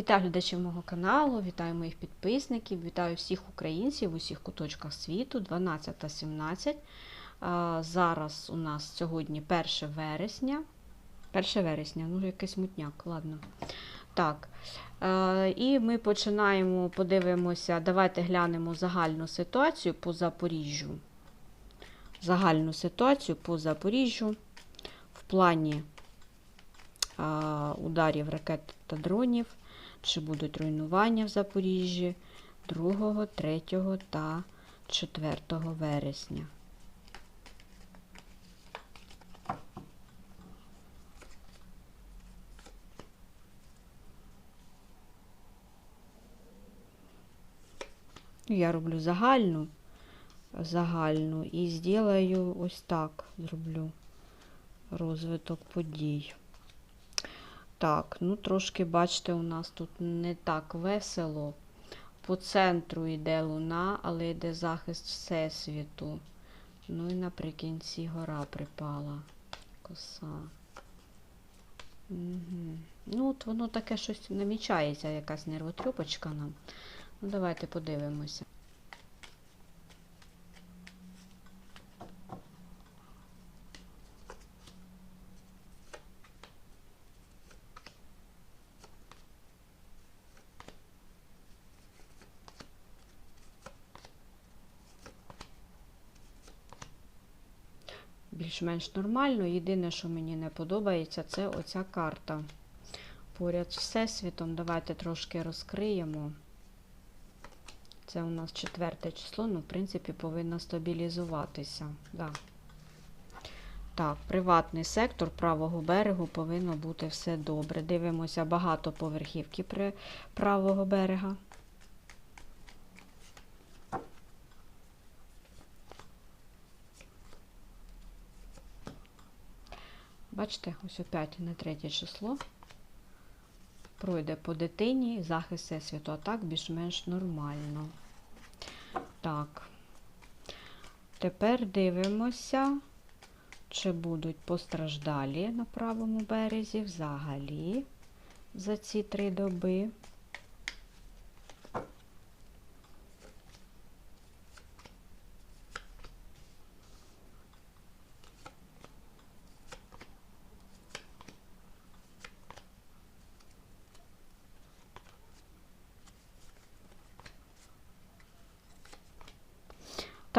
Вітаю глядачів мого каналу, вітаю моїх підписників, вітаю всіх українців в усіх куточках світу, 12 та 17. Зараз у нас сьогодні 1 вересня. 1 вересня, ну якийсь мутняк, ладно. Так. І ми починаємо, подивимося, давайте глянемо загальну ситуацію по Запоріжжю. Загальну ситуацію по Запоріжжю в плані ударів ракет та дронів, чи будуть руйнування в Запоріжжі 2, 3 та 4 вересня. Я роблю загальну, загальну і зроблю ось так, зроблю розвиток подій. Так, ну трошки, бачите, у нас тут не так весело. По центру йде луна, але йде захист Всесвіту. Ну і наприкінці гора припала. Коса. Угу. Ну, от воно таке щось намічається, якась нервотрюпочка нам. Ну, давайте подивимося. Більш-менш нормально. Єдине, що мені не подобається, це оця карта. Поряд з Всесвітом. Давайте трошки розкриємо. Це у нас четверте число, ну, в принципі, повинно стабілізуватися. Да. Так, приватний сектор правого берегу повинно бути все добре. Дивимося багато поверхівки правого берега. Бачите, ось опять на третє число. Пройде по дитині, захист всесвіту, а так більш-менш нормально. Так. Тепер дивимося, чи будуть постраждалі на правому березі взагалі за ці три доби.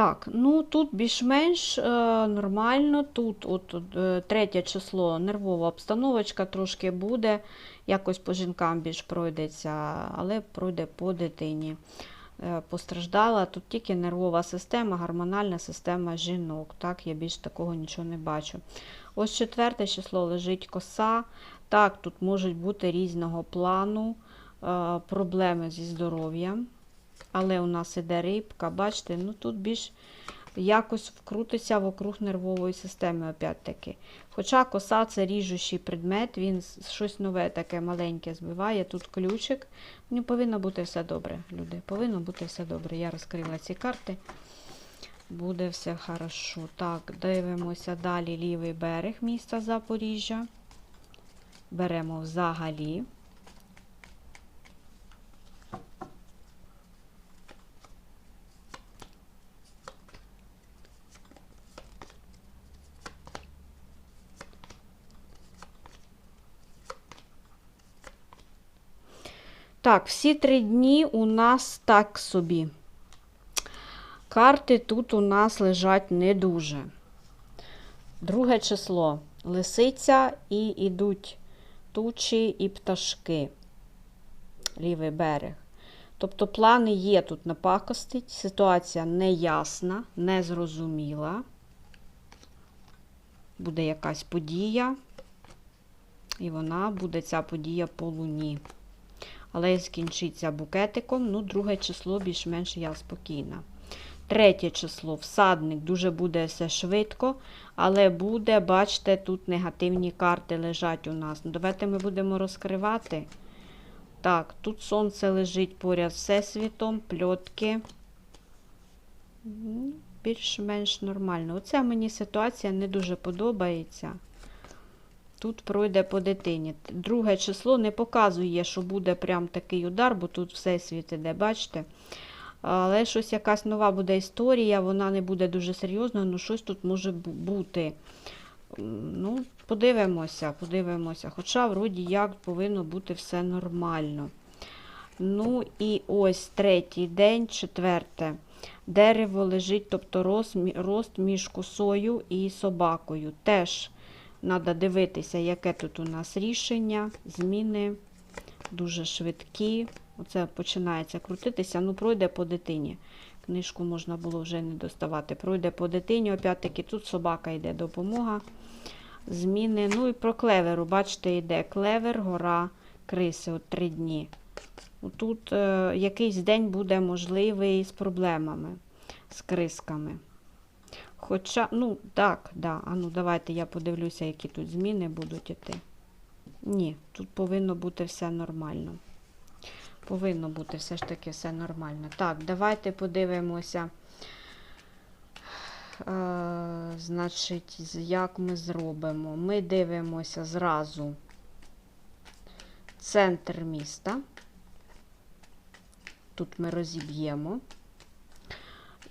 Так, ну тут більш-менш е, нормально. Тут от, е, третє число нервова обстановочка трошки буде. Якось по жінкам більш пройдеться, але пройде по дитині. Е, постраждала тут тільки нервова система, гормональна система жінок. Так, я більш такого нічого не бачу. Ось четверте число лежить коса. Так, тут можуть бути різного плану е, проблеми зі здоров'ям. Але у нас іде рибка, бачите, ну тут більш якось вкрутиться вокруг нервової системи, опять-таки. Хоча коса це ріжущий предмет, він щось нове таке маленьке збиває. Тут ключик. Ну, повинно бути все добре, люди. Повинно бути все добре. Я розкрила ці карти. Буде все хорошо. Так, дивимося далі лівий берег міста Запоріжжя. Беремо взагалі. Так, всі три дні у нас так собі. Карти тут у нас лежать не дуже. Друге число лисиця і йдуть тучі і пташки. Лівий берег. Тобто плани є тут напакостить, ситуація неясна, незрозуміла. Буде якась подія, і вона буде ця подія по луні але скінчиться букетиком. Ну, друге число більш-менш я спокійна. Третє число всадник, дуже буде все швидко, але буде, бачите, тут негативні карти лежать у нас. Ну, Давайте ми будемо розкривати. Так, тут сонце лежить поряд з всесвітом, пльотки. Більш-менш нормально. Оця мені ситуація не дуже подобається. Тут пройде по дитині. Друге число не показує, що буде прям такий удар, бо тут всесвіт іде, бачите? Але щось якась нова буде історія, вона не буде дуже серйозною, ну щось тут може бути. Ну, подивимося, подивимося. Хоча, вроді як, повинно бути все нормально. Ну і ось третій день, четверте. Дерево лежить, тобто рост між косою і собакою. Теж треба дивитися, яке тут у нас рішення, зміни дуже швидкі. Оце починається крутитися, ну пройде по дитині. Книжку можна було вже не доставати. Пройде по дитині, опять-таки тут собака йде допомога. Зміни. Ну і про клеверу. Бачите, йде клевер, гора, криси. От три дні. Тут е, якийсь день буде можливий з проблемами, з крисками. Хоча, ну, так, да. А ну, давайте я подивлюся, які тут зміни будуть іти. Ні, тут повинно бути все нормально. Повинно бути все ж таки все нормально. Так, давайте подивимося. Е, значить, як ми зробимо? Ми дивимося зразу центр міста. Тут ми розіб'ємо.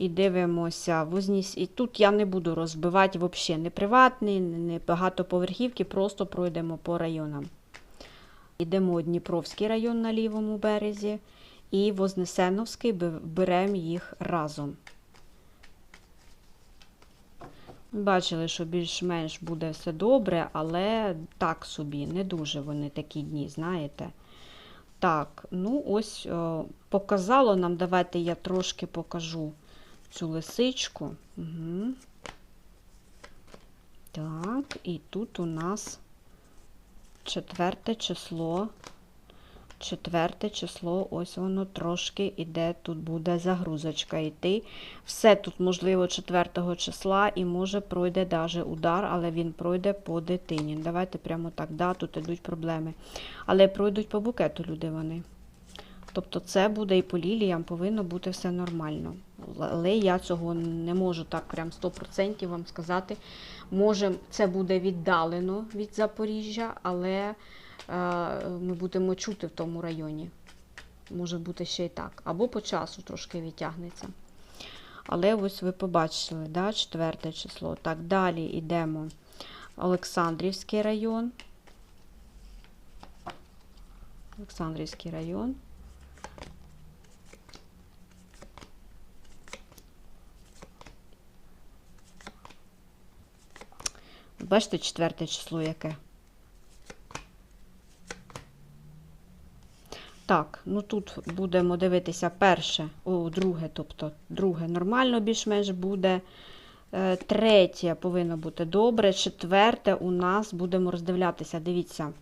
І дивимося возніс. І тут я не буду розбивати взагалі не приватний, не багатоповерхівки, просто пройдемо по районам. Йдемо Дніпровський район на лівому березі і Вознесеновський беремо їх разом. Бачили, що більш-менш буде все добре, але так собі, не дуже вони такі дні, знаєте. Так, ну ось о, показало нам, давайте я трошки покажу цю лисичку. Угу. Так, і тут у нас четверте число. Четверте число, ось воно трошки іде, тут буде загрузочка йти. Все тут можливо 4 числа і може пройде даже удар, але він пройде по дитині. Давайте прямо так, да, тут ідуть проблеми. Але пройдуть по букету люди вони. Тобто це буде і по ліліям повинно бути все нормально. Але я цього не можу так прям 100% вам сказати. Може, це буде віддалено від Запоріжжя, але е, ми будемо чути в тому районі. Може бути ще й так. Або по часу трошки відтягнеться. Але ось ви побачили, да, четверте число. Так, далі йдемо. Олександрівський район. Олександрівський район. Бачите, четверте число яке? Так, ну тут будемо дивитися перше, о, друге, тобто друге нормально більш-менш буде. Е, Третє повинно бути добре. Четверте у нас будемо роздивлятися. Дивіться,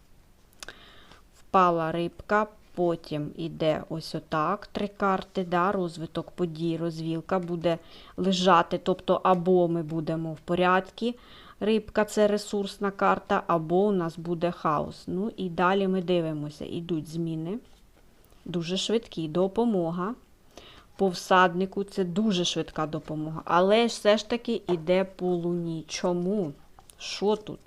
впала рибка, потім іде ось отак. Три карти, да, розвиток подій, розвілка буде лежати. Тобто, або ми будемо в порядку. Рибка це ресурсна карта, або у нас буде хаос. Ну і далі ми дивимося. Ідуть зміни. Дуже швидкі. Допомога. По всаднику це дуже швидка допомога. Але все ж таки йде по луні. Чому? Що тут?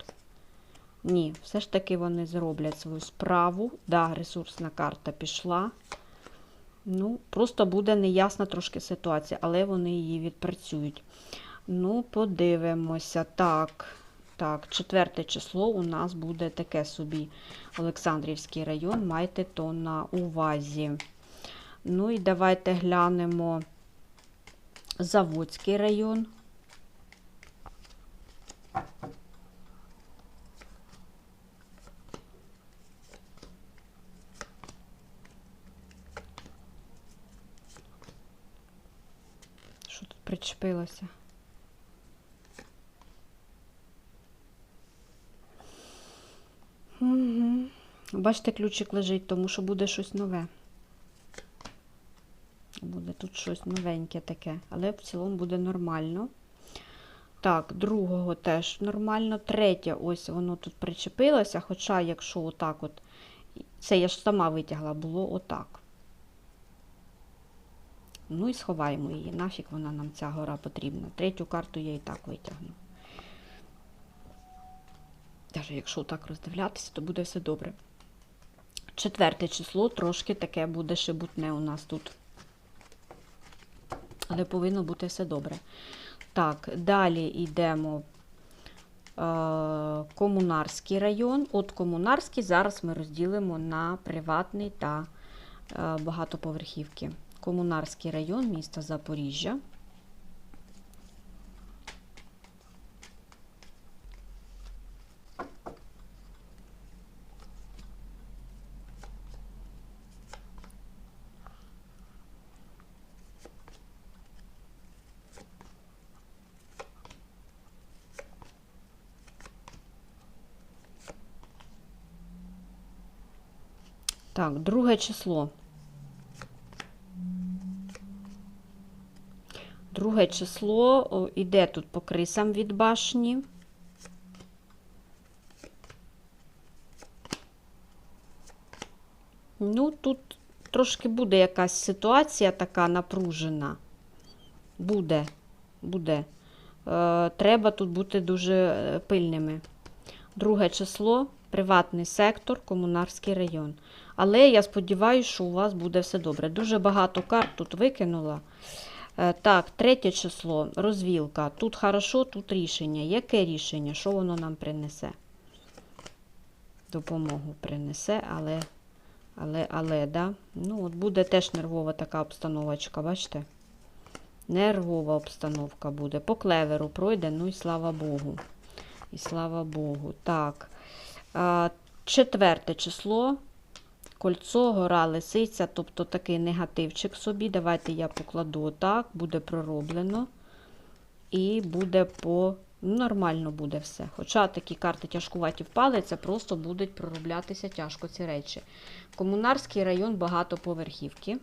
Ні, все ж таки вони зроблять свою справу. Да, ресурсна карта пішла. Ну, просто буде неясна трошки ситуація, але вони її відпрацюють. Ну, подивимося. Так, так, четверте число у нас буде таке собі Олександрівський район. Майте то на увазі. Ну і давайте глянемо Заводський район. Що тут причепилося? Угу. Бачите, ключик лежить, тому що буде щось нове. Буде тут щось новеньке таке, але в цілому буде нормально. Так, другого теж нормально. Третє, ось воно тут причепилося, хоча, якщо отак от, це я ж сама витягла, було отак. Ну і сховаємо її. Нафіг вона нам ця гора потрібна. Третю карту я і так витягну. Навіть якщо так роздивлятися, то буде все добре. Четверте число трошки таке буде шебутне у нас тут. Але повинно бути все добре. Так, далі йдемо. Е, Комунарський район. От Комунарський зараз ми розділимо на приватний та е, багатоповерхівки. Комунарський район міста Запоріжжя. Так, друге число. Друге число о, іде тут по крисам від башні. Ну, тут трошки буде якась ситуація така напружена. Буде, буде. Е, треба тут бути дуже е, пильними. Друге число приватний сектор, комунарський район. Але я сподіваюся, що у вас буде все добре. Дуже багато карт тут викинула. Е, Так, третє число, розвілка. Тут хорошо, тут рішення. Яке рішення? Що воно нам принесе? Допомогу принесе, але, але, але, да. Ну, от буде теж нервова така обстановочка, бачите? Нервова обстановка буде. По клеверу пройде, ну і слава Богу. І слава Богу. Так. Четверте число. Кольцо, гора, лисиця, тобто такий негативчик собі. Давайте я покладу отак, буде пророблено. І буде по. ну, Нормально буде все. Хоча такі карти тяжкуваті впали, це просто будуть пророблятися тяжко ці речі. Комунарський район багатоповерхівки.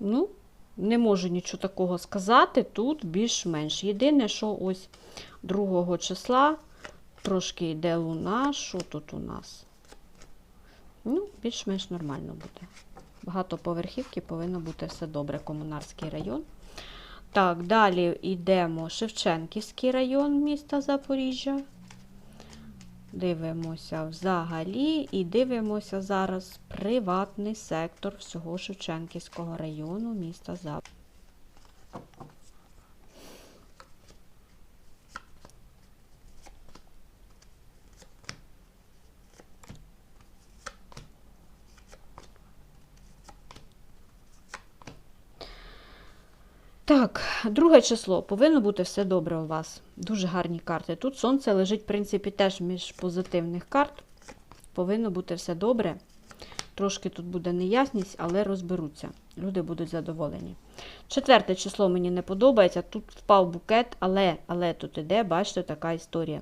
Ну, не можу нічого такого сказати. Тут більш-менш. Єдине, що ось 2 числа трошки йде луна. Що тут у нас? Ну, більш-менш нормально буде. Багатоповерхівки повинно бути все добре. Комунарський район. Так, далі йдемо Шевченківський район міста Запоріжжя. Дивимося взагалі і дивимося зараз приватний сектор всього Шевченківського району міста Запоріжжя. Так, друге число. Повинно бути все добре у вас. Дуже гарні карти. Тут сонце лежить, в принципі, теж між позитивних карт. Повинно бути все добре. Трошки тут буде неясність, але розберуться. Люди будуть задоволені. Четверте число мені не подобається. Тут впав букет, але але тут іде, бачите, така історія.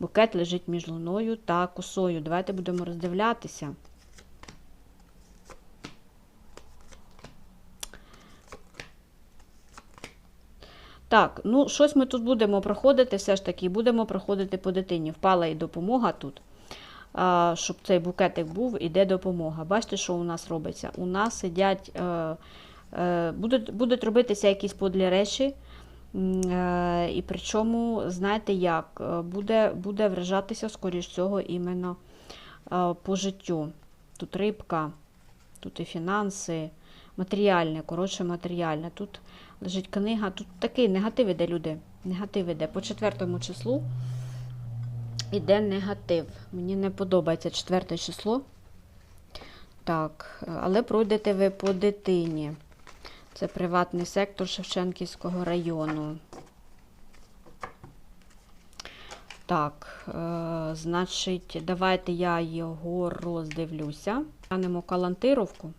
Букет лежить між луною та косою. Давайте будемо роздивлятися. Так, ну щось ми тут будемо проходити, все ж таки, будемо проходити по дитині. Впала і допомога тут. А, щоб цей букетик був, іде допомога. Бачите, що у нас робиться? У нас сидять, е, е, будуть будуть робитися якісь подлі речі. Е, і причому, знаєте як, е, буде буде вражатися, скоріш цього, іменно е, по життю. Тут рибка, тут і фінанси, матеріальне, коротше, матеріальне. Тут лежить книга. Тут такий негатив іде, люди. Негатив іде. По четвертому числу іде негатив. Мені не подобається четверте число. Так, але пройдете ви по дитині. Це приватний сектор Шевченківського району. Так, е, значить, давайте я його роздивлюся. Глянемо калантировку.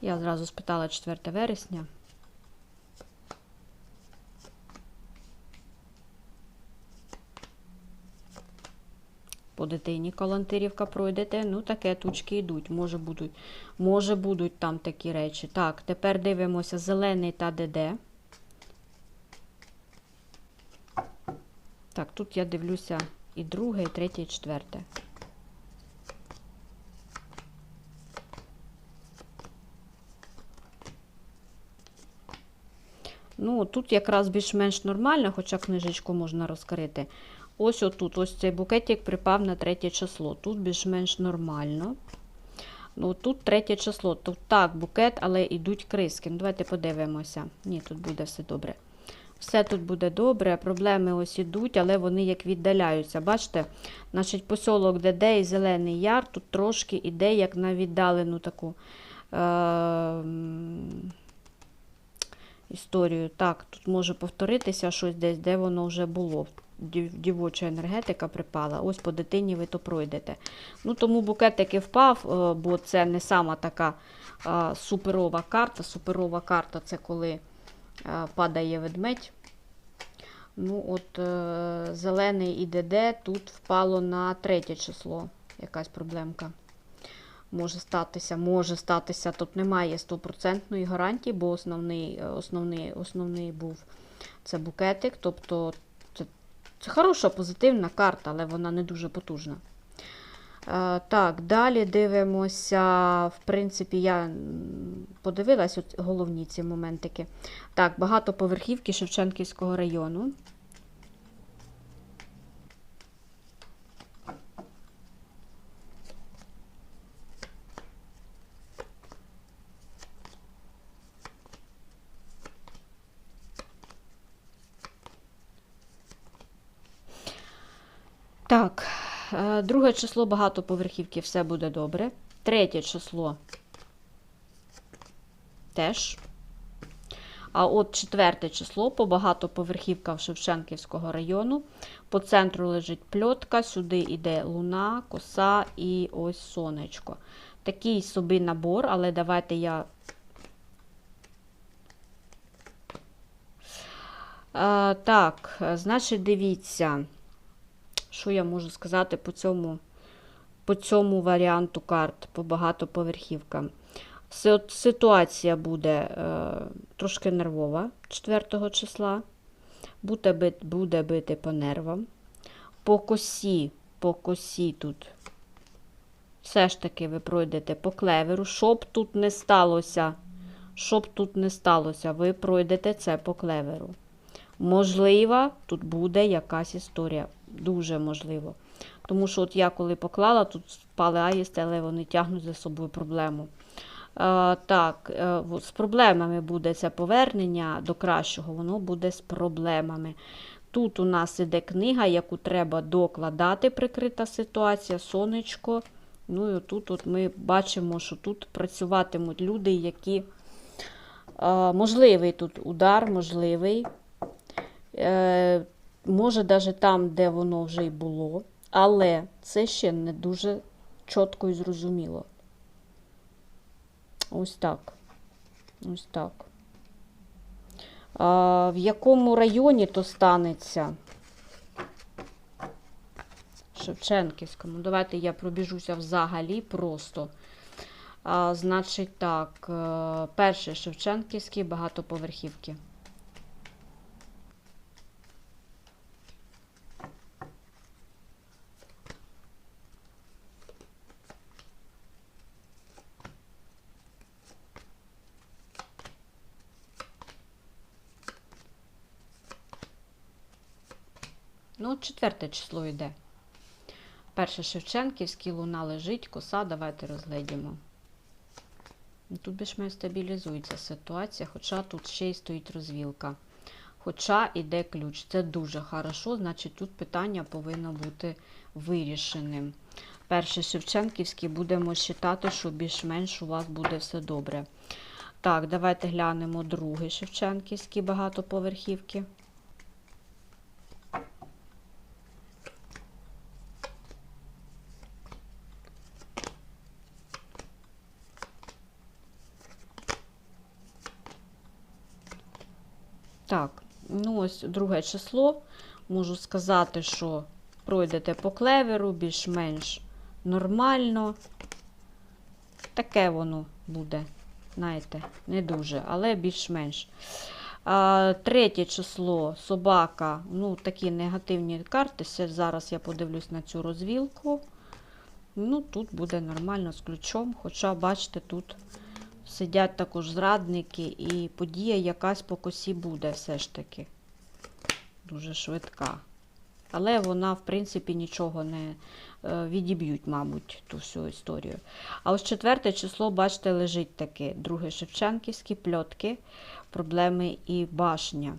Я зразу спитала 4 вересня. по дитині калантирівка пройдете. Ну, таке тучки йдуть. Може будуть, може будуть там такі речі. Так, тепер дивимося зелений та ДД. Так, тут я дивлюся і друге, і третє, і четверте. Ну, тут якраз більш-менш нормально, хоча книжечку можна розкрити. Ось отут, ось цей букетик припав на третє число. Тут більш-менш нормально. Ну, тут третє число. Тут так, букет, але йдуть криски. Ну, давайте подивимося. Ні, тут буде все добре. Все тут буде добре, проблеми ось ідуть, але вони як віддаляються. Бачите, значить, посілок ДД і Зелений Яр тут трошки іде, як на віддалену таку е- історію. Так, тут може повторитися щось десь, де воно вже було. Дівоча енергетика припала. Ось по дитині ви то пройдете. Ну, тому букетик і впав, е, бо це не сама така суперова карта. Суперова карта це коли е, падає ведмедь. Ну, от е, зелений і ДД тут впало на третє число. Якась проблемка. Може статися, може статися. Тут немає стопроцентної гарантії, бо основний, е, основний, основний був це букетик. Тобто це, це хороша позитивна карта, але вона не дуже потужна. Е, Так, далі дивимося. В принципі, я подивилась от головні ці моментики. Так, багатоповерхівки Шевченківського району. Так, е, друге число багатоповерхівки, все буде добре. Третє число теж. А от четверте число по багатоповерхівках Шевченківського району. По центру лежить пльотка, сюди йде луна, коса і ось сонечко. Такий собі набор, але давайте я. Е, так, значить, дивіться, що я можу сказати по цьому, по цьому варіанту карт, по багатоповерхівкам. Ситуація буде е, трошки нервова 4 числа. Буде, бит, буде бити по нервам. По косі, по косі тут. Все ж таки ви пройдете по клеверу. Щоб тут не сталося, щоб тут не сталося, ви пройдете це по клеверу. Можливо, тут буде якась історія. Дуже можливо. Тому що от я коли поклала, тут впали аїсти, але вони тягнуть за собою проблему. Е, так, е, з проблемами буде це повернення до кращого, воно буде з проблемами. Тут у нас іде книга, яку треба докладати, прикрита ситуація, сонечко. Ну і тут от ми бачимо, що тут працюватимуть люди, які е, можливий тут удар, можливий. Е, може, навіть там, де воно вже й було, але це ще не дуже чітко і зрозуміло. Ось так. Ось так. А, в якому районі то станеться? Шевченківському. Давайте я пробіжуся взагалі просто. А, значить так, е, перше Шевченківський багатоповерхівки. Ну, четверте число йде. Перше Шевченківський, луна лежить, коса, давайте розглядімо. Ну, Тут більш-менш стабілізується ситуація, хоча тут ще й стоїть розвілка. Хоча йде ключ. Це дуже хорошо, значить тут питання повинно бути вирішеним. Перше Шевченківський будемо вважати, що більш-менш у вас буде все добре. Так, давайте глянемо другий Шевченківський багатоповерхівки. Так, ну ось друге число. Можу сказати, що пройдете по клеверу, більш-менш нормально. Таке воно буде, знаєте, не дуже, але більш-менш. Третє число собака. Ну, такі негативні карти. Зараз я подивлюсь на цю розвілку. Ну, тут буде нормально з ключом. Хоча, бачите, тут сидять також зрадники, і подія якась по косі буде все ж таки. Дуже швидка. Але вона, в принципі, нічого не е, відіб'ють, мабуть, ту всю історію. А ось четверте число, бачите, лежить таке. Друге Шевченківські пльотки, проблеми і башня.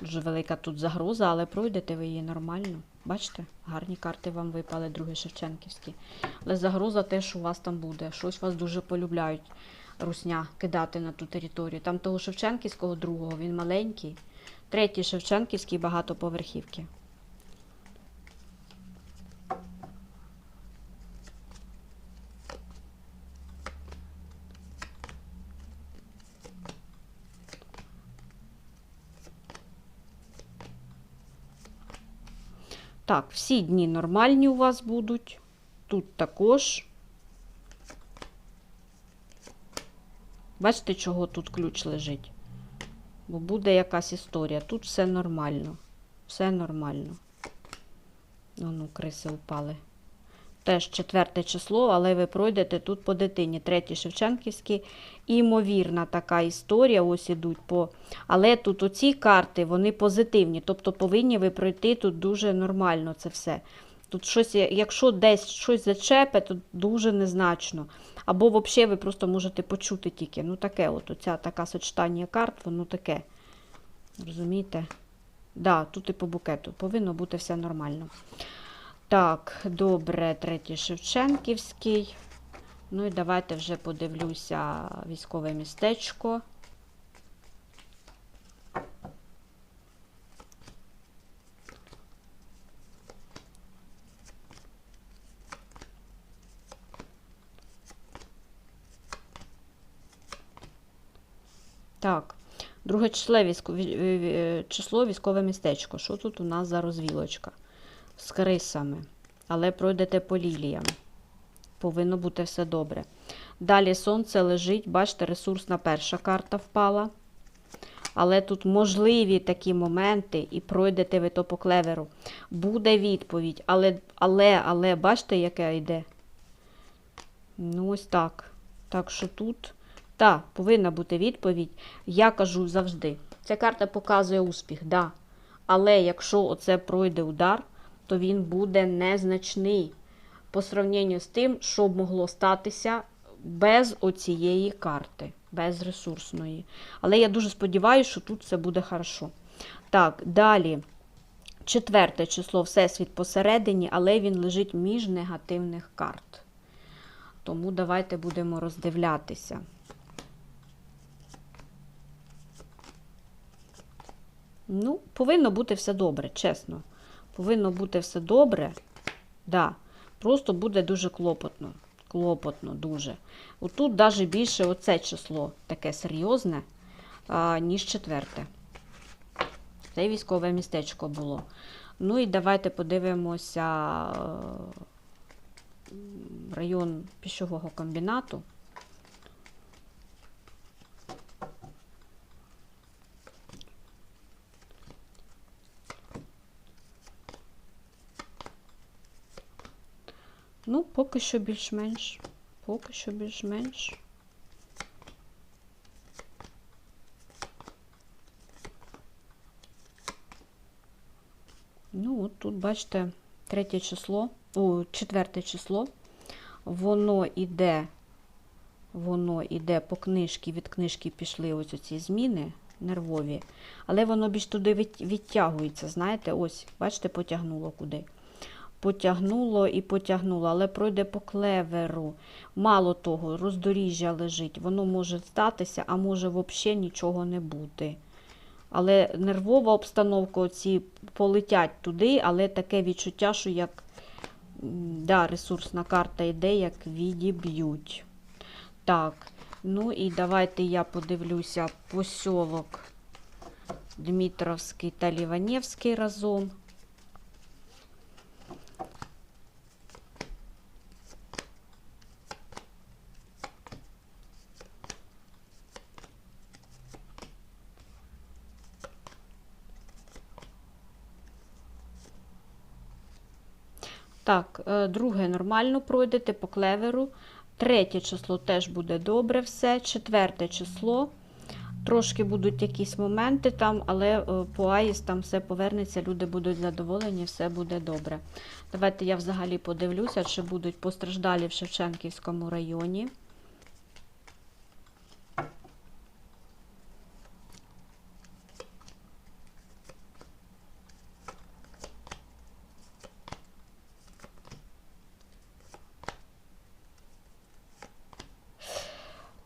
Дуже велика тут загроза, але пройдете ви її нормально. Бачите, гарні карти вам випали, другі Шевченківські. Але загроза теж у вас там буде. Щось вас дуже полюбляють русня кидати на ту територію. Там того Шевченківського другого, він маленький. Третій Шевченківський багатоповерхівки. Так, всі дні нормальні у вас будуть. Тут також. Бачите, чого тут ключ лежить? Бо буде якась історія. Тут все нормально. Все нормально. Ну, ну, криси впали. Теж четверте число, але ви пройдете тут по дитині. Третій Шевченківський. Імовірна така історія. Ось ідуть по. Але тут оці карти, вони позитивні. Тобто повинні ви пройти тут дуже нормально це все. Тут щось, якщо десь щось зачепе, то дуже незначно. Або взагалі ви просто можете почути тільки. Ну таке, от оця така сочетання карт, воно таке. Розумієте? Да, тут і по букету. Повинно бути все нормально. Так, добре, третій Шевченківський. Ну і давайте вже подивлюся військове містечко. Так, друге число, військо, ві- ві- ві- число військове містечко. Що тут у нас за розвілочка? З крисами. Але пройдете по ліліям. Повинно бути все добре. Далі сонце лежить, бачите, ресурсна перша карта впала. Але тут можливі такі моменти, і пройдете ви то по клеверу. Буде відповідь, але, але, але, бачите, яке йде? Ну, ось так. Так що тут, так, повинна бути відповідь. Я кажу завжди. Ця карта показує успіх, да. Але якщо оце пройде удар, то він буде незначний по сравненню з тим, що б могло статися без оцієї карти, без ресурсної. Але я дуже сподіваюся, що тут все буде хорошо. Так, далі. Четверте число Всесвіт посередині, але він лежить між негативних карт. Тому давайте будемо роздивлятися. Ну, повинно бути все добре, чесно. Повинно бути все добре. Да. Просто буде дуже клопотно. Клопотно, дуже. Отут навіть більше оце число таке серйозне, ніж четверте. Це військове містечко було. Ну і давайте подивимося е, район пищового комбінату. Ну, поки що більш-менш. Поки що більш-менш. Ну, от тут, бачите, третє число, о, четверте число. Воно іде, воно іде по книжці, від книжки пішли ось оці зміни нервові, але воно більш туди відтягується, знаєте, ось, бачите, потягнуло куди потягнуло і потягнуло, але пройде по клеверу. Мало того, роздоріжжя лежить. Воно може статися, а може взагалі нічого не бути. Але нервова обстановка, оці полетять туди, але таке відчуття, що як да, ресурсна карта йде, як відіб'ють. Так, Ну і давайте я подивлюся посілок Дмитровський та Ліванівський разом. Так, е, друге нормально пройдете по клеверу. Третє число теж буде добре все. Четверте число. Трошки будуть якісь моменти там, але е, по АїС там все повернеться, люди будуть задоволені, все буде добре. Давайте я взагалі подивлюся, чи будуть постраждалі в Шевченківському районі.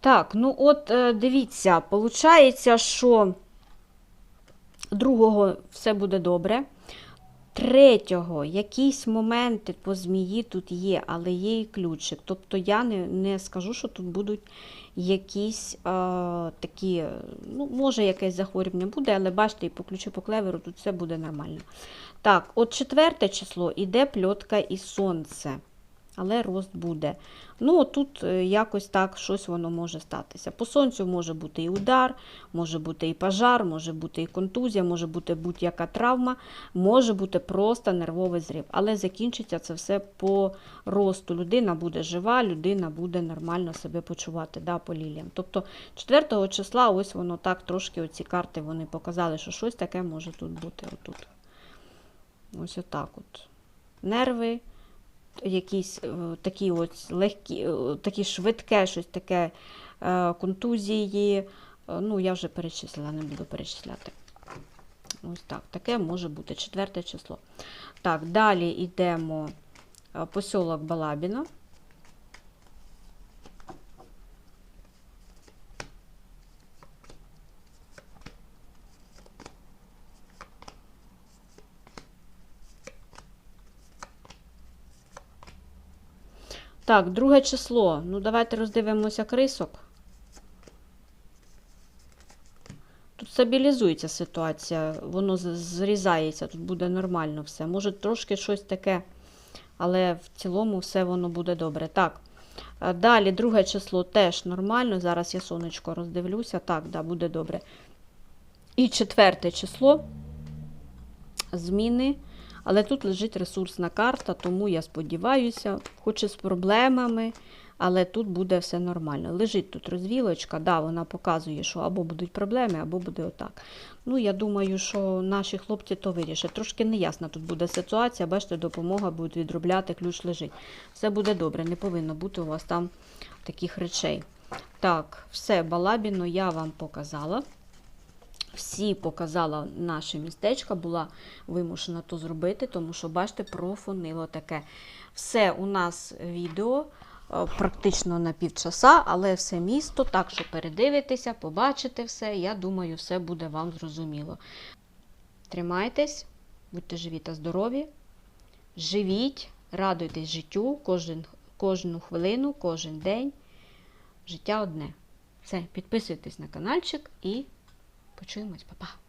Так, ну от е, дивіться, виходить, що другого все буде добре. Третього, якісь моменти по змії тут є, але є і ключик. Тобто я не, не скажу, що тут будуть якісь е, такі, ну, може, якесь захворювання буде, але бачите, і по ключу по клеверу тут все буде нормально. Так, от четверте число іде пльотка і сонце. Але рост буде. Ну, тут е, якось так щось воно може статися. По сонцю може бути і удар, може бути і пожар, може бути і контузія, може бути будь-яка травма, може бути просто нервовий зрив. Але закінчиться це все по росту. Людина буде жива, людина буде нормально себе почувати да, по ліліям. Тобто 4 числа, ось воно так трошки оці карти вони показали, що щось таке може тут бути. Отут. Ось отак от. Нерви якісь е, такі ось легкі, е, такі швидке, щось таке е, контузії. Ну, я вже перечислила, не буду перечисляти. Ось так, таке може бути четверте число. Так, далі йдемо посілок Балабіна. Так, друге число. Ну, давайте роздивимося крисок. Тут стабілізується ситуація, воно зрізається, тут буде нормально все. Може трошки щось таке, але в цілому все воно буде добре. Так. Далі, друге число теж нормально. Зараз я сонечко роздивлюся. Так, да, буде добре. І четверте число. Зміни. Але тут лежить ресурсна карта, тому я сподіваюся, хоч і з проблемами, але тут буде все нормально. Лежить тут розвілочка, да, вона показує, що або будуть проблеми, або буде отак. Ну, я думаю, що наші хлопці то вирішать. Трошки неясна тут буде ситуація, бачите, допомога будуть відробляти, ключ лежить. Все буде добре, не повинно бути у вас там таких речей. Так, все, балабіно я вам показала. Всі показала наше містечко, була вимушена то зробити, тому що, бачите, профонило таке. Все у нас відео е, практично на півчаса, але все місто, так що передивитеся, побачите все. Я думаю, все буде вам зрозуміло. Тримайтесь, будьте живі та здорові. Живіть, радуйтесь життю кожен, кожну хвилину, кожен день. Життя одне. Все, підписуйтесь на каналчик і Почуємось, па-па!